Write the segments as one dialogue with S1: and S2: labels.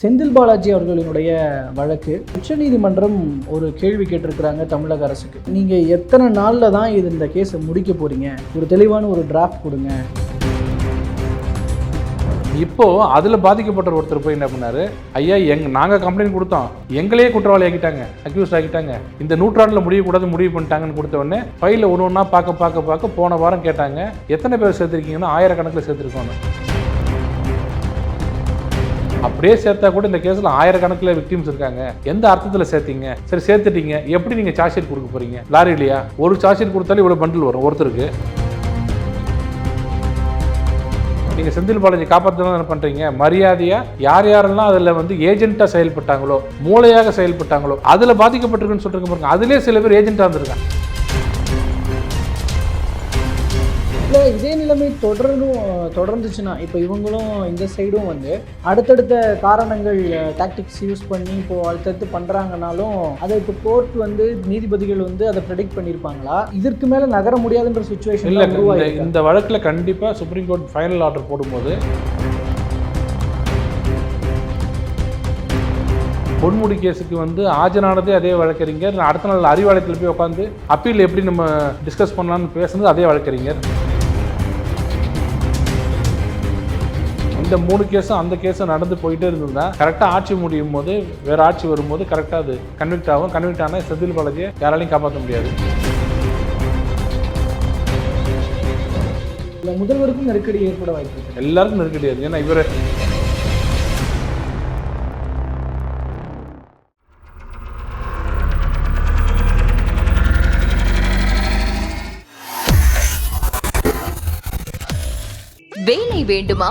S1: செந்தில் பாலாஜி அவர்களினுடைய வழக்கு. உச்சநீதிமன்றம் ஒரு கேள்வி கேட்டிருக்கிறாங்க தமிழக அரசுக்கு. நீங்கள் எத்தனை நாளில் தான் இது இந்த கேஸை முடிக்க போகிறீங்க ஒரு தெளிவான ஒரு டிராஃப்ட் கொடுங்க.
S2: இப்போது அதில் பாதிக்கப்பட்ட ஒருத்தர் போய் என்ன பண்ணார்? ஐயா எங் நாங்கள் கம்ப்ளைண்ட் கொடுத்தோம். எங்களையே குற்றவாளி ஆக்கிட்டாங்க அக்யூஸ் ஆக்கிட்டாங்க. இந்த நூற்றாண்டில் முடியக்கூடாது முடிவு பண்ணிட்டாங்கன்னு கொடுத்த உடனே ஃபைலில் ஒன்று ஒன்றா பார்க்க பார்க்க பார்க்க போன வாரம் கேட்டாங்க. எத்தனை பேர் சேர்த்துருக்கீங்கன்னா? ஆயிரக்கணக்கில் சேர்த்துருக்கோன்னு. அப்படியே சேர்த்தா கூட இந்த கேஸில் ஆயிரக்கணக்கில் விக்டிம்ஸ் இருக்காங்க. எந்த அர்த்தத்தில் சேர்த்தீங்க? சரி சேர்த்துட்டீங்க. எப்படி நீங்கள் சார்ஜ் ஷீட் கொடுக்க போறீங்க? லாரி இல்லையா? ஒரு சார்ஜ் ஷீட் கொடுத்தாலும் இவ்வளோ பண்டில் வரும் ஒருத்தருக்கு. நீங்கள் செந்தில் பாலாஜி காப்பாற்றணும் என்ன பண்ணுறீங்க மரியாதையாக யார் யாரெல்லாம் அதில் வந்து ஏஜென்ட்டாக செயல்பட்டாங்களோ மூளையாக செயல்பட்டாங்களோ அதில் பாதிக்கப்பட்டிருக்குன்னு சொல்லிருக்க பாருங்க. அதிலே சில பேர் ஏஜென்ட்டாக இருந்திருக்காங்க.
S1: இல்லை இதே நிலைமை தொடரணும் தொடர்ந்துச்சுன்னா இப்போ இவங்களும் இந்த சைடும் வந்து அடுத்தடுத்த காரணங்கள் டாக்டிக்ஸ் யூஸ் பண்ணி இப்போ அடுத்தடுத்து பண்ணுறாங்கனாலும் அதை இப்போ கோர்ட் வந்து நீதிபதிகள் வந்து அதை ப்ரெடிக்ட் பண்ணியிருப்பாங்களா இதற்கு மேலே நகர முடியாதுன்ற சுச்சுவேஷன்
S2: இல்லை இந்த வழக்கில் கண்டிப்பாக சுப்ரீம் கோர்ட் ஃபைனல் ஆர்டர் போடும்போது பொன்முடி கேஸுக்கு வந்து ஆஜரானதே அதே வழக்கறிஞர். அடுத்த நாள் அறிவாலயத்தில் போய் உட்காந்து அப்பீல் எப்படி நம்ம டிஸ்கஸ் பண்ணலாம்னு பேசுனது அதே வழக்கறிஞர். இந்த மூணு கேஸும் அந்த கேஸும் நடந்து போயிட்டே இருந்ததுன்னா கரெக்டாக ஆட்சி முடியும் போது வேற ஆட்சி வரும்போது கரெக்டாக அது கன்விக்ட் ஆகும். கன்விக்ட் ஆனால் செந்தில் பாலாஜியை யாராலையும் காப்பாற்ற முடியாது.
S1: முதல்வருக்கும் நெருக்கடி ஏற்பட வாய்ப்பு
S2: எல்லாருக்கும் நெருக்கடி அது. ஏன்னா இவர்
S3: வேலை வேண்டுமா?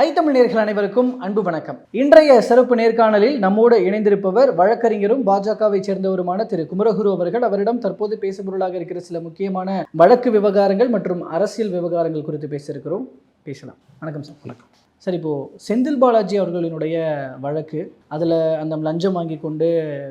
S1: ஐத்தமிழ் நேர்கள் அனைவருக்கும் அன்பு வணக்கம். இன்றைய சிறப்பு நேர்காணலில் நம்மோடு இணைந்திருப்பவர் வழக்கறிஞரும் பாஜகவை சேர்ந்தவருமான திரு குமரகுரு அவர்கள். அவரிடம் தற்போது பேசுபொருளாக இருக்கிற சில முக்கியமான வழக்கு விவகாரங்கள் மற்றும் அரசியல் விவகாரங்கள் குறித்து பேசியிருக்கிறோம். பேசலாம். வணக்கம் சார்.
S2: வணக்கம்.
S1: சார் இப்போது செந்தில் பாலாஜி அவர்களினுடைய வழக்கு அதில் அந்த லஞ்சம் வாங்கி கொண்டு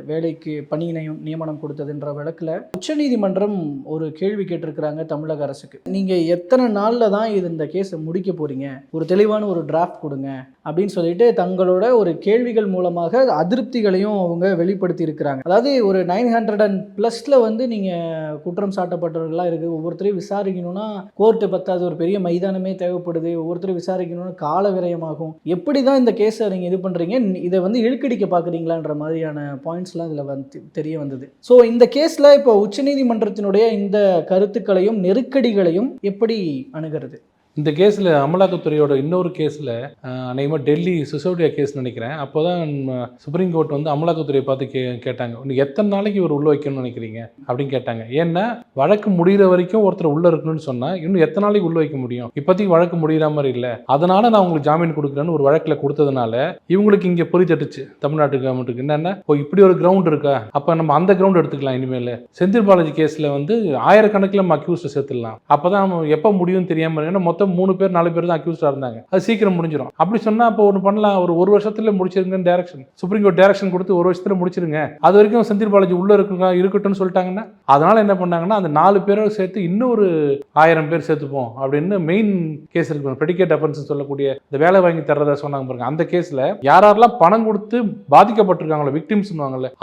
S1: வேலைக்கு பணி நியம்- நியமனம் கொடுத்ததுன்ற வழக்கில் உச்சநீதிமன்றம் ஒரு கேள்வி கேட்டிருக்கிறாங்க தமிழக அரசுக்கு. நீங்கள் எத்தனை நாளில் தான் இது இந்த கேஸை முடிக்க போகிறீங்க ஒரு தெளிவான ஒரு டிராஃப்ட் கொடுங்க. அப்படின்னு சொல்லிட்டு தங்களோட ஒரு கேள்விகள் மூலமாக அதிருப்திகளையும் அவங்க வெளிப்படுத்தி இருக்கிறாங்க அதாவது ஒரு நைன் ஹண்ட்ரட் அண்ட் ப்ளஸில் வந்து நீங்கள் குற்றம் சாட்டப்பட்டவர்களாக இருக்குது ஒவ்வொருத்தரையும் விசாரிக்கணும்னா கோர்ட்டு பத்தாது. ஒரு பெரிய மைதானமே தேவைப்படுது. ஒவ்வொருத்தரும் விசாரிக்கணும்னா கால விரயமாகும். எப்படி தான் இந்த கேஸை நீங்கள் இது பண்ணுறீங்க இதை வந்து இழுக்கடிக்க பார்க்குறீங்களான்ற மாதிரியான பாயிண்ட்ஸ்லாம் இதில் வந்து தெரிய வந்தது. ஸோ இந்த கேஸில் இப்போ உச்சநீதிமன்றத்தினுடைய இந்த கருத்துக்களையும் நெருக்கடிகளையும் எப்படி அணுகிறது?
S2: இந்த கேஸில் அமலாக்கத்துறையோட இன்னொரு கேஸில் அநேகமாக டெல்லி சிசோடியா கேஸ் நினைக்கிறேன். அப்போ தான் சுப்ரீம் கோர்ட் வந்து அமலாக்கத்துறையை பார்த்து கே கேட்டாங்க. இன்னும் எத்தனை நாளைக்கு இவர் உள்ள வைக்கணும்னு நினைக்கிறீங்க? அப்படின்னு கேட்டாங்க. ஏன்னா வழக்கு முடிகிற வரைக்கும் ஒருத்தர் உள்ளே இருக்கணும்னு சொன்னால் இன்னும் எத்தனை நாளைக்கு உள்ள வைக்க முடியும்? இப்போதைக்கு வழக்கு முடிகிற மாதிரி இல்லை. அதனால் நான் உங்களுக்கு ஜாமீன் கொடுக்குறேன்னு ஒரு வழக்கில் கொடுத்ததுனால இவங்களுக்கு இங்கே பொறி தட்டுச்சு. தமிழ்நாட்டு கவர்மெண்ட்டுக்கு என்னென்ன ஓ இப்படி ஒரு கிரவுண்ட் இருக்கா? அப்போ நம்ம அந்த கிரவுண்ட் எடுத்துக்கலாம் இனிமேல். செந்தில் பாலாஜி கேஸில் வந்து ஆயிரக்கணக்கில் நம்ம அக்யூஸ்ட் சேர்த்துடலாம். அப்போ தான் எப்போ முடியும்னு தெரியாமல் ஏன்னா மொத்தம் மூணு பேர் நாலு பேர் தான் அக்யூஸ்டாக இருந்தாங்க. அது சீக்கிரம் முடிஞ்சிடும் அப்படி சொன்னால் அப்போ ஒன்று பண்ணலாம். ஒரு ஒரு வருஷத்துல முடிச்சிருங்கன்னு டேரக்ஷன் சுப்ரீம் கோர்ட் டேரக்ஷன் கொடுத்து ஒரு வருஷத்துல முடிச்சிருங்க. அது வரைக்கும் செந்தில் பாலாஜி உள்ளே இருக்குங்க இருக்கட்டும்னு சொல்லிட்டாங்கன்னா அதனால என்ன பண்ணாங்கன்னா அந்த நாலு பேரோட சேர்த்து இன்னொரு ஆயிரம் பேர் சேர்த்துப்போம் அப்படின்னு மெயின் கேஸ் இருக்கு. ப்ரெடிகேட் அஃபென்ஸ் சொல்லக்கூடிய இந்த வேலை வாங்கி தர்றதா சொன்னாங்க பாருங்க. அந்த கேஸில் யாரெல்லாம் பணம் கொடுத்து பாதிக்கப்பட்டிருக்காங்களோ விக்டிம்ஸ்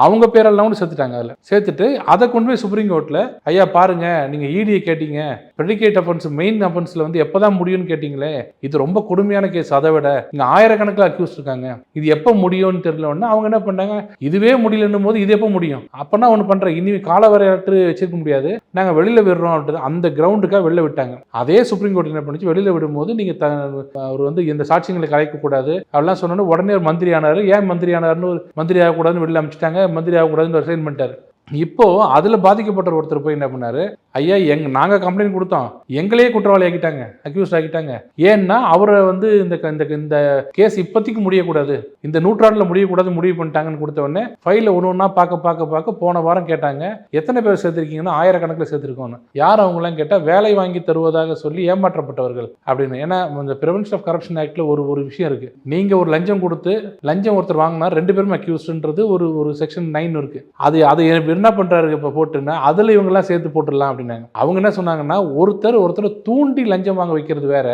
S2: அவங்க பேரெல்லாம் சேர்த்துட்டாங்க அதில். சேர்த்துட்டு அதை கொண்டு போய் சுப்ரீம் கோர்ட்டில் ஐயா பாருங்க. நீங்கள் இடியை கேட்டீங்க. ப்ரெடிகேட் அஃபென்ஸ் மெயின் அஃபென்ஸ்ல வந்து எப்பதான் முடியும்னு கேட்டீங்களே? இது ரொம்ப கொடுமையான கேஸ் அதை விட இங்கே ஆயிரக்கணக்கில் அக்யூஸ் இருக்காங்க. இது எப்போ முடியும்னு தெரியலன்னா அவங்க என்ன பண்ணாங்க இதுவே முடியலன்னும் போது இது எப்போ முடியும்? அப்பனா ஒன்று பண்ற இனி கால வரையாற்று வச்சிருக்க முடியாது. நாங்க வெளியில விடுறோம் அப்படின்றது அந்த கிரவுண்டுக்காக வெளில விட்டாங்க. அதே சுப்ரீம் கோர்ட் என்ன பண்ணி வெளியில விடும்போது நீங்க த- அவர் வந்து இந்த சாட்சியங்களை கலைக்க கூடாது. அதெல்லாம் சொன்னோன்னு உடனே ஒரு மந்திரி ஆனார். ஏன் மந்திரி ஆனார்னு ஒரு மந்திரி ஆகக்கூடாதுன்னு வெளியில் அமைச்சிட்டாங்க. மந்திரி ஆகக்கூடாதுன்னு ஒரு சைன் பண்ணிட்டார் இப்போது அதில் பாதிக்கப்பட்ட ஒருத்தர் போய் என்ன பண்ணாரு? ஐயா எங் நாங்கள் கம்ப்ளைண்ட் கொடுத்தோம். எங்களையே குற்றவாளி ஆக்கிட்டாங்க அக்யூஸ்ட் ஆக்கிட்டாங்க. ஏன்னா அவரை வந்து இந்த க- இந்த இந்த கேஸ் இப்போதைக்கு முடியக்கூடாது. இந்த நூற்றாண்டில் முடியக்கூடாது முடிவு பண்ணிட்டாங்கன்னு கொடுத்த உடனே ஃபைலில் ஒன்று ஒன்றா பார்க்க பார்க்க பார்க்க போன வாரம் கேட்டாங்க எத்தனை பேர் சேர்த்துருக்கீங்கன்னா? ஆயிரக்கணக்கில் சேர்த்துருக்கோன்னு யார் அவங்களாம் கேட்டால் வேலை வாங்கி தருவதாக சொல்லி ஏமாற்றப்பட்டவர்கள் அப்படின்னு. ஏன்னா இந்த ப்ரிவென்ஷன் ஆஃப் கரப்ஷன் ஆக்டில் ஒரு ஒரு விஷயம் இருக்குது நீங்கள் ஒரு லஞ்சம் கொடுத்து லஞ்சம் ஒருத்தர் வாங்கினா ரெண்டு பேரும் அக்யூஸ்டுன்றது ஒரு ஒரு செக்ஷன் நைன் இருக்குது அது அது என்ன பண்றாரு இப்போ போட்டுன்னா அதுல இவங்கெல்லாம் சேர்த்து போட்டுடலாம் அப்படின்னாங்க. அவங்க என்ன சொன்னாங்கன்னா ஒருத்தர் ஒருத்தர் தூண்டி லஞ்சம் வாங்க வைக்கிறது வேற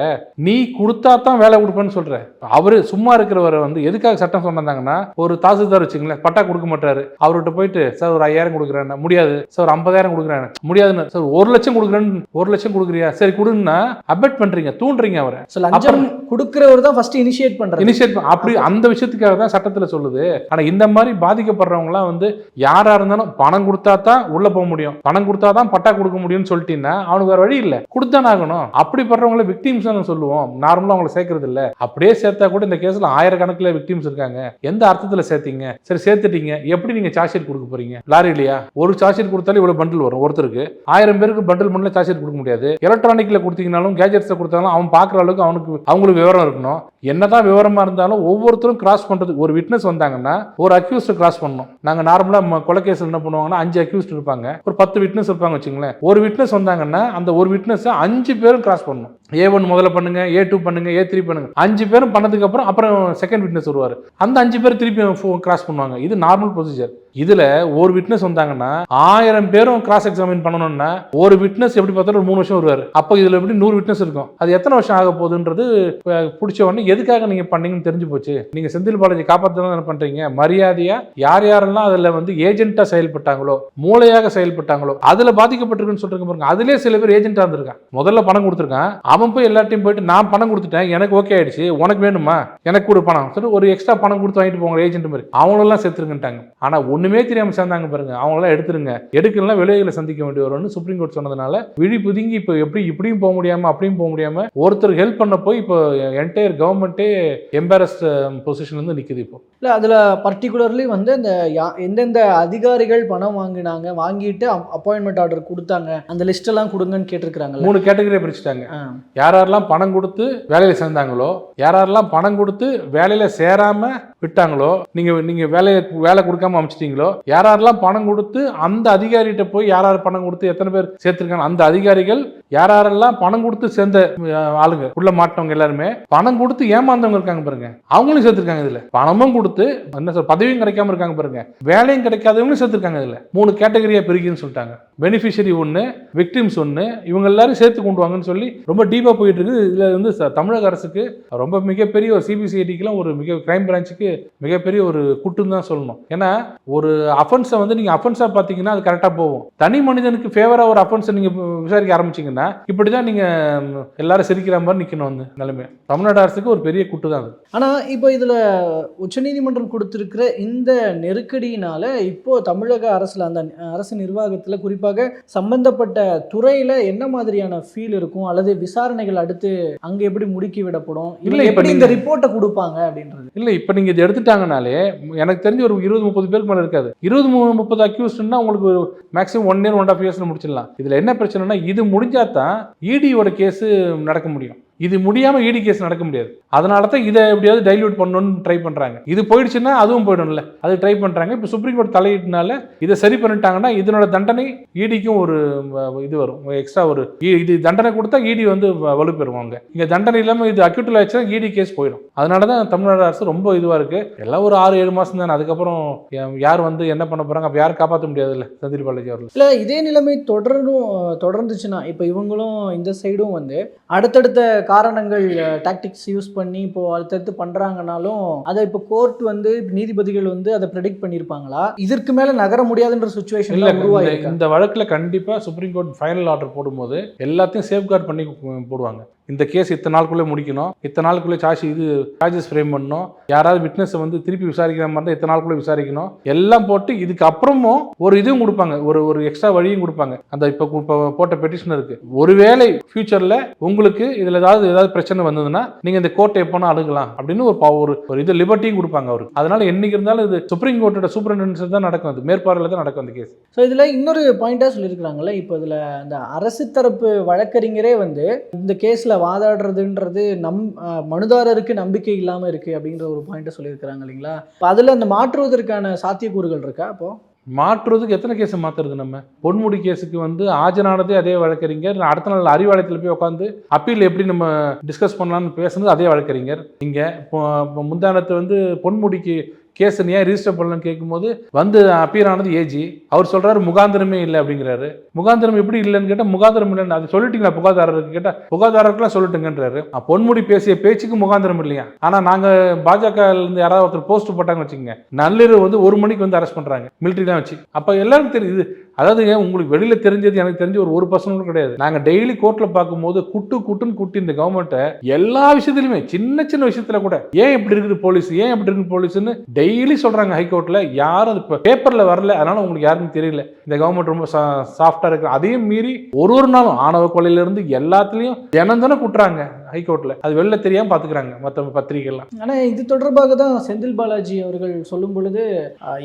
S2: நீ கொடுத்தா தான் வேலை கொடுப்பேன்னு சொல்ற. அவரு சும்மா இருக்கிறவரை வந்து எதுக்காக சட்டம் சொன்னாங்கன்னா ஒரு தாசில்தார் வச்சுங்களேன் பட்டா கொடுக்க மாட்டாரு. அவர்கிட்ட போயிட்டு சார் ஒரு ஐயாயிரம் கொடுக்குறேன் முடியாது. சார் ஒரு ஐம்பதாயிரம் கொடுக்குறேன். முடியாதுன்னு. சார் ஒரு லட்சம் கொடுக்குறேன்னு ஒரு லட்சம் கொடுக்குறியா? சரி கொடுன்னா அபெட் பண்றீங்க தூண்டுறீங்க அவரை.
S1: லஞ்சம் கொடுக்கிறவர் தான் ஃபர்ஸ்ட் இனிஷியேட் பண்றாரு.
S2: இனிஷியேட் அப்படி அந்த விஷயத்துக்காக தான் சட்டத்துல சொல்லுது. ஆனா இந்த மாதிரி பாதிக்கப்படுறவங்கலாம் வந்து யாரா இருந்தாலும் பணம் கொடுத்தா தான் உள்ள போக முடியும். பணம் கொடுத்தா தான் பட்டா கொடுக்க முடியும்னு சொல்லிட்டீங்கன்னா அவனுக்கு வேற வழி இல்ல. கொடுத்தானே ஆகணும் அப்படிப்படுறவங்கள விக்டிம்ஸ் சொல்லுவோம். நார்மலா அவங்களை சேர்க்கறது இல்ல. அப்படியே சேர்த்தா கூட இந்த கேஸ்ல ஆயிரக்கணக்கில் விக்டிம்ஸ் இருக்காங்க. எந்த அர்த்தத்துல சேர்த்தீங்க? சரி சேர்த்துட்டீங்க. எப்படி நீங்க சார்ஜ் ஷீட் கொடுக்க போறீங்க? லாரி இல்லையா? ஒரு சார்ஜ் ஷீட் கொடுத்தாலும் இவ்வளவு பண்டில் வரும் ஒருத்தருக்கு. ஆயிரம் பேருக்கு பண்டில் பண்ணல சார்ஜ் ஷீட் கொடுக்க முடியாது. எலக்ட்ரானிக்ல கொடுத்தீங்கனாலும் கேஜெட்ஸ்ல கொடுத்தாலும் அவன் பார்க்குற அளவுக்கு அவனுக்கு அவங்களுக்கு விவரம் இருக்கணும். என்னதான் விவரமா இருந்தாலும் ஒவ்வொருத்தரும் கிராஸ் பண்றது. ஒரு விட்னஸ் வந்தாங்கன்னா ஒரு அக்யூஸ்ட் கிராஸ் பண்ணணும். நாங்க நார்மலா கொலை கேஸ் என்ன பண்ணுவோம்? பண்ணுவாங்கன்னா அஞ்சு அக்யூஸ்ட் இருப்பாங்க. ஒரு பத்து விட்னஸ் இருப்பாங்க வச்சுங்களேன் ஒரு விட்னஸ் வந்தாங்கன்னா அந்த ஒரு விட்னஸ் அஞ்சு பேரும் கிராஸ் பண்ணணும். ஏ ஒன் முதல்ல பண்ணுங்க ஏ டூ பண்ணுங்க ஏ த்ரீ பண்ணுங்க. அஞ்சு பேரும் பண்ணதுக்கு அப்புறம் அப்புறம் செகண்ட் விட்னஸ் வருவார். அந்த அஞ்சு பேர் திருப்பி கிராஸ் பண்ணுவாங்க. இது நார்மல் ப்ரொசீஜர் இதுல ஒரு விட்னஸ் வந்தாங்கன்னா ஆயிரம் பேரும் கிராஸ் எக்ஸாமின் பண்ணணும்னா ஒரு விட்னஸ் எப்படி பார்த்தாலும் ஒரு மூணு வருஷம் வருவார். அப்போ இதுல எப்படி நூறு விட்னஸ் இருக்கும்? அது எத்தனை வருஷம் ஆக போகுதுன்றது பிடிச்ச உடனே எதுக்காக நீங்க பண்ணீங்கன்னு தெரிஞ்சு போச்சு. நீங்க செந்தில் பாலாஜி காப்பாற்றணும் என்ன பண்றீங்க. மரியாதையா யார் யாரெல்லாம் அதுல வந்து ஏஜென்ட்டா செயல்பட்டாங்களோ மூளையாக செயல்பட்டாங்களோ அதுல பாதிக்கப்பட்டிருக்குன்னு சொல்றீங்க பாருங்க. அதுலயே சில பேர் ஏஜென்ட்டா இருந்திருக்கான் முதல்ல பணம் கொடுத்துருக்கான். அவன் போய் எல்லாத்தையும் போயிட்டு நான் பணம் கொடுத்துட்டேன் எனக்கு ஓகே ஆயிடுச்சு உனக்கு வேணுமா? எனக்கு கொடு பணம். சொல்லி ஒரு எக்ஸ்ட்ரா பணம் கொடுத்து வாங்கிட்டு போங்க ஏஜென்ட் மாதிரி. அவங்களெல்லாம் சேர்த்துருங்கட்டாங்க ஆனா ஒண்ணுமே தெரியாம சேர்ந்தாங்க பாருங்க. அவங்களெல்லாம் எடுத்துருங்க. எடுக்கலாம் விளைவுகளை சந்திக்க வேண்டி வரும்னு சுப்ரீம் கோர்ட் சொன்னதுனால விழி புதுங்கி இப்போ எப்படி இப்படியும் போக முடியாம அப்படியும் போக முடியாம ஒருத்தர் ஹெல்ப் பண்ண போய் இப்போ என்டையர் கவர்மெண்ட்டே எம்பாரஸ்ட் பொசிஷன்ல இருந்து நிக்குது இப்போ.
S1: இல்லை அதில் பர்டிகுலர்லி வந்து இந்த எந்தெந்த அதிகாரிகள் பணம் வாங்கினாங்க வாங்கிட்டு அப்பாயின்மெண்ட் ஆர்டர் கொடுத்தாங்க அந்த லிஸ்ட் எல்லாம் கொடுங்கன்னு கேட்டிருக்கிறாங்கல்ல.
S2: மூணு கேட்டகரியை பிரிச்சுட்டாங்க. யார் யாரெல்லாம் பணம் கொடுத்து வேலையில் சேர்ந்தாங்களோ யார் யாரெல்லாம் பணம் கொடுத்து வேலையில் சேராமல் விட்டாங்களோ நீங்கள் நீங்கள் வேலையை வேலை கொடுக்காம அமைச்சிட்டிங்களோ யார் யாரெல்லாம் பணம் கொடுத்து அந்த அதிகாரிகிட்ட போய் யார் யார் பணம் கொடுத்து எத்தனை பேர் சேர்த்துருக்காங்க அந்த அதிகாரிகள் யார் யாரெல்லாம் பணம் கொடுத்து சேர்ந்த ஆளுங்க உள்ள மாட்டவங்க எல்லாருமே பணம் கொடுத்து ஏமாந்தவங்க இருக்காங்க பாருங்க. அவங்களும் சேர்த்துருக்காங்க இதுல. பணமும் கொடுத்து என்ன சார் பதவியும் கிடைக்காம இருக்காங்க பாருங்க. வேலையும் கிடைக்காதவங்களும் சேர்த்துருக்காங்க இதுல. மூணு கேட்டகரியா பிரிக்குன்னு சொல்லிட்டாங்க. பெனிஃபிஷரி ஒன்று விக்டிம்ஸ் ஒன்று இவங்க எல்லாரும் சேர்த்து கொண்டு வாங்கன்னு சொல்லி ரொம்ப டீப்பாக போயிட்டு இருக்குது. இதில் வந்து ச- தமிழக அரசுக்கு ரொம்ப மிகப்பெரிய ஒரு சிபிசிஐடிக்கெலாம் ஒரு மிக கிரைம் பிரான்ச்சுக்கு மிகப்பெரிய ஒரு குட்டுன்னு தான் சொல்லணும். ஏன்னா ஒரு அஃபென்ஸை வந்து நீங்கள் அஃபென்ஸாக பார்த்தீங்கன்னா அது கரெக்டாக போகும். தனி மனிதனுக்கு ஃபேவராக ஒரு அஃபென்ஸை நீங்கள் விசாரிக்க ஆரம்பிச்சீங்கன்னா இப்படி தான் நீங்கள் எல்லாரும் சிரிக்கிற மாதிரி நிற்கணும் வந்து நிலைமை தமிழ்நாடு அரசுக்கு ஒரு பெரிய குட்டு தான் அது.
S1: ஆனால் இப்போ இதில் உச்சநீதிமன்றம் கொடுத்திருக்கிற இந்த நெருக்கடியினால இப்போ தமிழக அரசுல அந்த அரசு நிர்வாகத்தில் குறிப்பாக சம்பந்தப்பட்ட துறையில என்ன மாதிரியான ஃபீல் இருக்கும்? அல்லது விசாரணைகள் அடுத்து அங்க எப்படி முடுக்கி விடப்படும்?
S2: இல்ல,
S1: எப்படி இந்த ரிப்போர்ட்டை கொடுப்பாங்க அப்படின்றது?
S2: இல்லை இப்போ நீங்கள் இதை எடுத்துட்டாங்கனாலே எனக்கு தெரிஞ்சு ஒரு இருபது முப்பது பேருக்கு மேலே இருக்காது. இருபது முப்பது அக்யூஸ்ட்னா உங்களுக்கு maximum one year one half இயர்ஸ்ல முடிச்சிடலாம். இதில் என்ன பிரச்சனைனா இது முடிஞ்சா தான் இடியோட கேஸு நடக்க முடியும். இது முடியாமல் இடி கேஸ் நடக்க முடியாது. அதனால தான் இதை எப்படியாவது டைல்யூட் பண்ணணும்னு ட்ரை பண்ணுறாங்க இது போயிடுச்சுன்னா அதுவும் போயிடும்ல. அது ட்ரை பண்ணுறாங்க இப்போ சுப்ரீம் கோர்ட் தலையிட்டனால இதை சரி பண்ணிட்டாங்கன்னா இதனோட தண்டனை இடிக்கும் ஒரு இது வரும். எக்ஸ்ட்ரா ஒரு இ- இது தண்டனை கொடுத்தா இடி வந்து வலுப்பெறுவாங்க இங்கே தண்டனை இல்லாமல் இது அக்யூட்டில் ஆச்சுன்னா இடி கேஸ் போயிடும். அதனால தான் தமிழ்நாடு அரசு ரொம்ப இதுவாக இருக்குது எல்லாம் ஒரு ஆறு ஏழு மாதம் தானே. அதுக்கப்புறம் யார் வந்து என்ன பண்ண போகிறாங்க அப்போ யாரும் காப்பாற்ற முடியாதுல்ல. செந்தில் பாலாஜி அவர்கள்.
S1: இல்லை இதே நிலைமை தொடரும் தொடர்ந்துச்சுன்னா இப்போ இவங்களும் இந்த சைடும் வந்து அடுத்தடுத்த காரணங்கள் டாக்டிக்ஸ் யூஸ் பண்ணி இப்போ அடுத்தடுத்து பண்றாங்கனாலும் அதை இப்போ கோர்ட் வந்து நீதிபதிகள் வந்து அதை ப்ரெடிக்ட் பண்ணியிருப்பாங்களா இதற்கு மேல நகர முடியாதுன்ற சுச்சுவேஷன்
S2: இல்ல இந்த- வழக்குல கண்டிப்பா சுப்ரீம் கோர்ட் ஃபைனல் ஆர்டர் போடும்போது எல்லாத்தையும் சேஃப்கார்ட் பண்ணி போடுவாங்க. இந்த கேஸ் இத்தனை நாளுக்குள்ளே முடிக்கணும். இத்தனை நாளுக்குள்ளே சார்ஜ் இது சார்ஜஸ் ஃப்ரேம் பண்ணணும். யாராவது விட்னஸ் வந்து திருப்பி விசாரிக்கிற மாதிரி இருந்தா இத்தனை நாளுக்குள்ளே விசாரிக்கணும். எல்லாம் போட்டு இதுக்கு அப்புறமும் ஒரு இதுவும் கொடுப்பாங்க. ஒரு ஒரு எக்ஸ்ட்ரா வழியும் கொடுப்பாங்க. அந்த இப்போ போட்ட பெட்டிஷனருக்கு ஒருவேளை ஃபியூச்சர்ல உங்களுக்கு இதுல ஏதாவது ஏதாவது ஏதாவது பிரச்சனை வந்ததுன்னா நீங்க இந்த கோர்ட்டை எப்போனா அணுகலாம் அப்படின்னு ஒரு ஒரு ஒரு இது லிபர்ட்டியும் கொடுப்பாங்க அவருக்கு. அதனால என்னைக்கு இருந்தாலும் இது சுப்ரீம் கோர்ட்டோட சூப்பரண்டன்ஸ் தான் நடக்கும் அது. மேற்பார்வையில் தான் நடக்கும் அந்த கேஸ்
S1: ஸோ இதில் இன்னொரு பாயிண்டாக சொல்லியிருக்கிறாங்கல்ல இப்போ இதில் அந்த அரசு தரப்பு வழக்கறிஞரே வந்து இந்த கேஸில் வாதாடுறதுன்றது நம் மனுதாரருக்கு நம்பிக்கை இல்லாமல் இருக்குது அப்படின்ற ஒரு பாயிண்ட்டை சொல்லியிருக்கிறாங்க இல்லைங்களா? அதில் அந்த மாற்றுவதற்கான சாத்தியக்கூறுகள் இருக்கா அப்போ?
S2: மாற்றுறதுக்கு எத்தனை கேஸ் மாற்றுறது நம்ம? பொன்முடி கேஸுக்கு வந்து ஆஜரானதே அதே வழக்கறிஞர். அடுத்த நாள் அறிவாலயத்தில் போய் உட்காந்து அப்பீல் எப்படி நம்ம டிஸ்கஸ் பண்ணலாம்னு பேசுனது அதே வழக்கறிஞர். இங்கே முந்தானத்தை வந்து பொன்முடிக்கு கேஸ் ஏன் ரிஜிஸ்டர் பண்ணலன்னு கேட்கும்போது வந்து அப்பியர் ஆனது ஏஜி அவர் சொல்றாரு முகாந்திரமே இல்லை அப்படிங்கிறாரு. முகாந்திரம் எப்படி இல்லைன்னு கேட்டால் முகாந்திரம் இல்லைன்னு அது சொல்லிட்டீங்களா புகாதாரருக்கு? கேட்டால் புகாதாரருக்குலாம் சொல்லிட்டுங்கன்றாரு. அப்ப பொன்முடி பேசிய பேச்சுக்கு முகாந்திரம் இல்லையா? ஆனால் நாங்கள் பாஜக இருந்து யாராவது ஒருத்தர் போஸ்ட் போட்டாங்கன்னு வச்சுக்கோங்க. நள்ளிரவு வந்து ஒரு மணிக்கு வந்து அரெஸ்ட் பண்ணுறாங்க மிலிட்ரி தான் வச்சு. அப்போ எல்லாருக்கும் தெரியுது அதாவது உங்களுக்கு வெளியில் தெரிஞ்சது எனக்கு தெரிஞ்சு ஒரு ஒரு பர்சனும் கிடையாது. நாங்கள் டெய்லி கோர்ட்டில் பார்க்கும்போது குட்டு குட்டுன்னு குட்டி இந்த கவர்மெண்ட்டை எல்லா விஷயத்துலையுமே சின்ன சின்ன விஷயத்தில் கூட ஏன் இப்படி இருக்குது போலீஸ் ஏன் இப்படி இருக்குது போலீஸ்னு டெய்லி சொல்கிறாங்க ஹைகோர்ட்டில் யாரும் அது பேப்பரில் வரல அதனால உங்களுக்கு யாருக்கும் தெரியல. இந்த கவர்மெண்ட் ரொம்ப சாஃப்டாக இருக்கு. அதையும் மீறி ஒரு ஒரு நாளும் ஆணவ கொலையிலேருந்து எல்லாத்துலேயும் தினம் தானே குட்டுறாங்க. ஹைகோர்ட்ல அது வெளில தெரியாம பாத்துக்கிறாங்க மற்ற பத்திரிகைலாம்
S1: ஆனால் இது தொடர்பாக தான் செந்தில் பாலாஜி அவர்கள் சொல்லும் பொழுது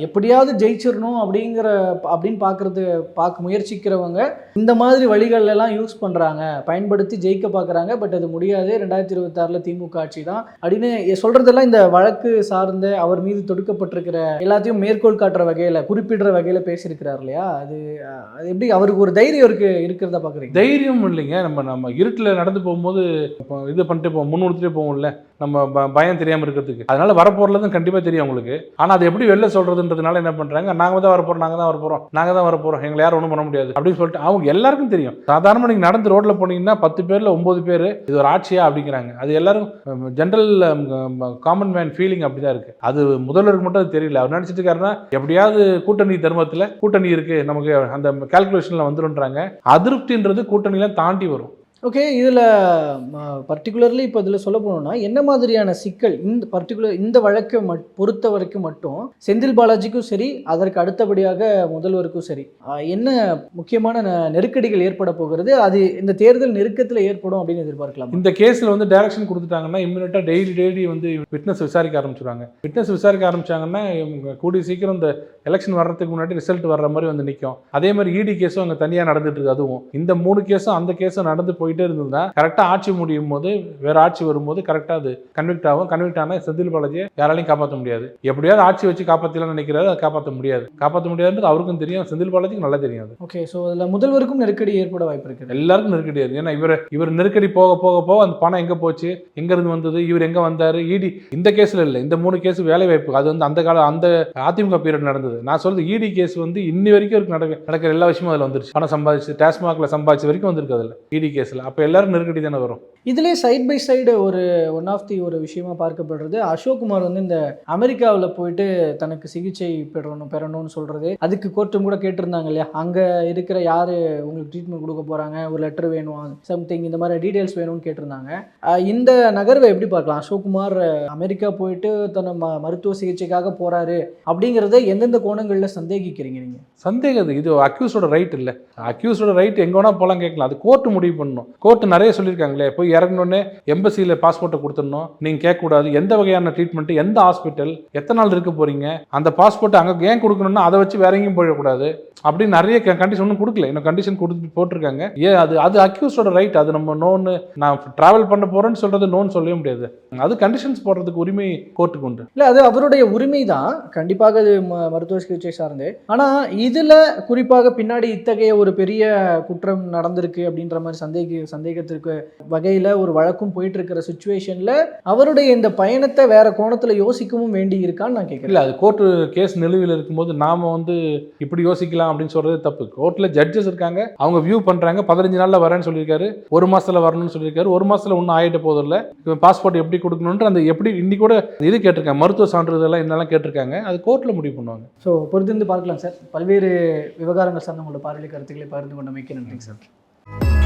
S1: எப்படியாவது ஜெயிச்சிடணும் அப்படிங்கிற அப்படின்னு பார்க்கறது பார்க்க முயற்சிக்கிறவங்க இந்த மாதிரி வழிகள் எல்லாம் யூஸ் பண்ணுறாங்க பயன்படுத்தி ஜெயிக்க பார்க்குறாங்க பட் அது முடியாது. ரெண்டாயிரத்தி இருபத்தாறில் திமுக ஆட்சி தான். அப்படின்னு சொல்கிறதெல்லாம் இந்த வழக்கு சார்ந்த அவர் மீது தொடுக்கப்பட்டிருக்கிற எல்லாத்தையும் மேற்கோள் காட்டுற வகையில் குறிப்பிடுற வகையில் பேசியிருக்கிறார் இல்லையா? அது அது எப்படி அவருக்கு ஒரு தைரியம் இருக்கு இருக்கிறதா பார்க்குறீங்க
S2: தைரியம் இல்லைங்க. நம்ம நம்ம இருட்டில் நடந்து போகும்போது இது பண்ணிட்டு போவோம் முன்னுறுத்திட்டே போவோம்ல. நம்ம ப- பயம் தெரியாமல் இருக்கிறதுக்கு. அதனால வரப்போறதும் கண்டிப்பாக தெரியும் அவங்களுக்கு. ஆனால் அது எப்படி வெளில சொல்கிறதுன்றதுனால என்ன பண்ணுறாங்க நாங்கள் தான் வரப்போறோம் நாங்கள் தான் வரப்போகிறோம் நாங்கள் தான் வரப்போறோம் எங்களை யாரும் ஒன்றும் பண்ண முடியாது அப்படின்னு சொல்லிட்டு அவங்க எல்லாருக்கும் தெரியும். சாதாரணமாக நீங்கள் நடந்து ரோட்டில் போனீங்கன்னா பத்து பேரில் ஒம்பது பேர் இது ஒரு ஆட்சியா அப்படிங்கிறாங்க. அது எல்லாரும் ஜென்ரல் காமன் மேன் ஃபீலிங் அப்படி தான் இருக்குது அது முதல்வருக்கு மட்டும் அது தெரியல. அவர் நினச்சிட்டு இருக்காருன்னா எப்படியாவது கூட்டணி தர்மத்தில் கூட்டணி இருக்குது நமக்கு அந்த கால்குலேஷனில் வந்துருன்றாங்க. அதிருப்தின்றது கூட்டணியெலாம் தாண்டி வரும்.
S1: ஓகே இதில் பர்டிகுலர்லி இப்போ இதில் சொல்ல போனோம்னா என்ன மாதிரியான சிக்கல் இந்த பர்டிகுலர் இந்த வழக்கை மட் பொறுத்த வரைக்கும் மட்டும் செந்தில் பாலாஜிக்கும் சரி அதற்கு அடுத்தபடியாக முதல்வருக்கும் சரி என்ன முக்கியமான நெ- நெருக்கடிகள் ஏற்பட போகிறது அது இந்த தேர்தல் நெருக்கத்தில் ஏற்படும் அப்படின்னு எதிர்பார்க்கலாம்?
S2: இந்த கேஸில் வந்து டைரக்ஷன் கொடுத்துட்டாங்கன்னா இம்மிடியட்டாக டெய்லி டெய்லி வந்து விட்னஸ் விசாரிக்க ஆரம்பிச்சிருவாங்க. விட்னஸ் விசாரிக்க ஆரம்பிச்சாங்கன்னா கூடிய சீக்கிரம் இந்த எலெக்ஷன் வர்றதுக்கு முன்னாடி ரிசல்ட் வர்ற மாதிரி வந்து நிற்கும் அதே மாதிரி இடி கேஸும் அங்கே தனியாக நடந்துட்டு இருக்கு அதுவும். இந்த மூணு கேஸும் அந்த கேஸும் நடந்து போயிட்டு இருந்ததுன்னா கரெக்டாக ஆட்சி முடியும் போது வேற ஆட்சி வரும்போது கரெக்டாக அது கன்விக்ட் ஆகும். கன்விக்ட் ஆனால் செந்தில் பாலாஜியை யாராலையும் காப்பாற்ற முடியாது. எப்படியாவது ஆட்சி வச்சு காப்பாற்றலாம்னு நினைக்கிறாரு அதை காப்பாற்ற முடியாது. காப்பாற்ற முடியாதுன்றது அவருக்கும் தெரியும் செந்தில் பாலாஜிக்கு நல்லா தெரியும் அது.
S1: ஓகே ஸோ அதில் முதல்வருக்கும் நெருக்கடி ஏற்பட வாய்ப்பு இருக்குது.
S2: எல்லாருக்கும் நெருக்கடி அது. ஏன்னா இவர் இவர் நெருக்கடி போக போக போக அந்த பணம் எங்க போச்சு? எங்க இருந்து வந்தது? இவர் எங்க வந்தாரு? இடி இந்த கேஸ்ல இல்ல. இந்த மூணு கேஸ் வேலை வாய்ப்பு. அது வந்து அந்த கால அந்த அதிமுக பீரியட் நடந்தது. நான் சொல்றது இடி கேஸ் வந்து இன்னி வரைக்கும் நடக்க நடக்கிற எல்லா விஷயமும் அதுல வந்துருச்சு. பணம் சம்பாதிச்சு டாஸ்மாக்ல சம்பாதிச்ச வரைக்கும் வந்திருக்கு அதுல. இடி கேஸ்ல அப்போ எல்லாரும் நெருக்கடி தானே வரும்?
S1: இதிலே சைட் பை சைடு ஒரு ஒன் ஆஃப் தி ஒரு விஷயமா பார்க்கப்படுறது. அசோக்குமார் வந்து இந்த அமெரிக்காவில் போயிட்டு தனக்கு சிகிச்சை பெறணும் பெறணும்னு சொல்றது அதுக்கு கோர்ட்டும் கூட கேட்டிருந்தாங்க இல்லையா? அங்கே இருக்கிற யார் உங்களுக்கு ட்ரீட்மெண்ட் கொடுக்க போகிறாங்க ஒரு லெட்டர் வேணும்? சம்திங் இந்த மாதிரி டீட்டெயில்ஸ் வேணும்னு கேட்டிருந்தாங்க. இந்த நகர்வை எப்படி பார்க்கலாம்? அசோக்குமார் அமெரிக்கா போயிட்டு தன்னை ம மருத்துவ சிகிச்சைக்காக போகிறாரு அப்படிங்கிறத எந்தெந்த கோணங்களில் சந்தேகிக்கிறீங்க நீங்கள்
S2: சந்தேகம் இது. அக்யூஸோட ரைட் இல்லை. அக்யூஸோட ரைட் எங்க வேணா போலாம் கேட்கலாம். அது கோர்ட் முடிவு பண்ணணும். கோர்ட் நிறைய சொல்லியிருக்காங்களே போய் இறங்கினோடனே எம்பசியில் பாஸ்போர்ட்டை கொடுத்துடணும். நீங்கள் கேட்கக்கூடாது. எந்த வகையான ட்ரீட்மெண்ட் எந்த ஹாஸ்பிட்டல் எத்தனை நாள் இருக்க போகிறீங்க அந்த பாஸ்போர்ட் அங்கே ஏன் கொடுக்கணும்னா அதை வச்சு வேற எங்கேயும் போயிடக்கூடாது. அப்படின்னு நிறைய கண்டிஷன் ஒன்றும் கொடுக்கல. இன்னும் கண்டிஷன் கொடுத்து போட்டிருக்காங்க. ஏன் அது அது அக்யூஸோட ரைட் அது நம்ம நோன்னு நான் ட்ராவல் பண்ண போகிறேன்னு சொல்கிறது நோன்னு சொல்லவே முடியாது. அது கண்டிஷன்ஸ் போடுறதுக்கு உரிமை கோர்ட்டுக்கு உண்டு.
S1: இல்லை அது அவருடைய உரிமை தான். கண்டிப்பாக அது ம- மருத்துவ சிகிச்சை சார்ந்து. ஆனால் இதில் குறிப்பாக பின்னாடி இத்தகைய ஒரு பெரிய குற்றம் நடந்திருக்கு அப்படின்ற மாதிரி சந்தேக சந்தேகத்திற்கு வகையில் ஒரு வழக்கும் போயிட்டு இருக்கிற சுச்சுவேஷனில் அவருடைய இந்த பயணத்தை வேற கோணத்தில் யோசிக்கவும் வேண்டி இருக்கான்னு நான் கேட்குறேன்
S2: இல்லை அது கோர்ட்டு கேஸ் நிலுவையில் இருக்கும்போது நாம வந்து இப்படி யோசிக்கலாம் அப்படின்னு சொல்றது தப்பு. கோர்ட்டில் ஜட்ஜஸ் இருக்காங்க அவங்க வியூ பண்றாங்க பதினஞ்சு நாள்ல வரேன்னு சொல்லியிருக்காரு ஒரு மாசத்துல வரணும்னு சொல்லியிருக்காரு ஒரு மாசத்துல ஒன்றும் ஆகிட்டு போதில்ல இப்போ பாஸ்போர்ட் எப்படி கொடுக்கணுன்ற அந்த எப்படி இன்னி கூட இது கேட்டிருக்காங்க மருத்துவ சான்றிதழ் என்னெல்லாம் கேட்டிருக்காங்க அது கோர்ட்டில் முடிவு பண்ணுவாங்க.
S1: ஸோ பொறுத்திருந்து பார்க்கலாம் சார். பல்வேறு விவகாரங்கள் சார்ந்த உங்களோட பார்வை கருத்துக்களை பகிர்ந்து கொண்டமைக்கு நன்றி சார்.